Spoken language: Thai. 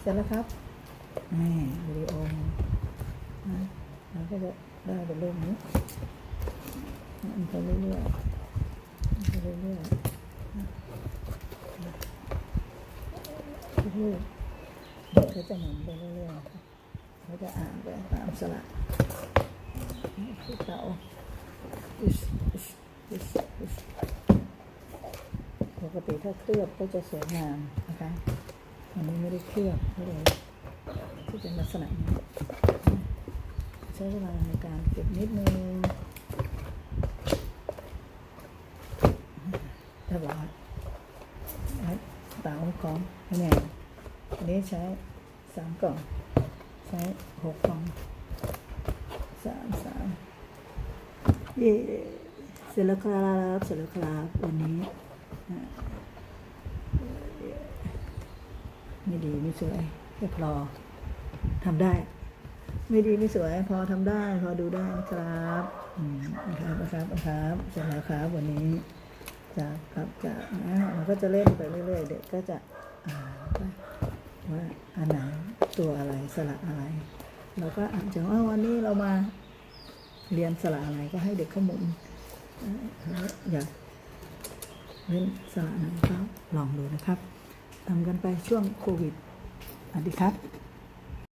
เสร็จแล้วครับนี่วิดีโอนะเราก็จะได้เป็นรูปนี้อ่านไปเรื่อยๆอ่านไปเรื่อยๆอ่อะทุกรูปเด็กก็จะหมุนไปเรื่อยๆครับเขาจะอ่านไปตามสระคือเตาอิสอิสอิสอิสปกติถ้าเคลือบก็จะสวยงามนะคะ อันนี้ไม่ได้เคลือบก็เลยที่เป็นลักษณะนี้ใช้เวลาในการเก็บนิดนึงเรียบร้อยแล้วเตาของแนกอันนี้ใช้สามกล่อง ใช้หกกล่องสามสามเย่เสร็จแล้วครับเสร็จแล้วครับวันนี้อะ ไม่ดีไม่สวยแค่พอทำได้ ไม่ดีไม่สวย พอทำได้ พอดูได้นะครับอืมนะครับนะครับนะครับเสร็จแล้วครับวันนี้จากครับจากนะเราก็จะเล่นไปเรื่อยๆเด็กก็จะอ่านว่าอันไหนตัวอะไรสระอะไรเราก็อานจากว่าวันนี้เรามาเรียนสระอะไรก็ให้เด็กเขาหมุนเอ่ออยากเล่นสระไหนก็ลองดูนะครับ ทำกันไปช่วงโควิดสวัสดีครับ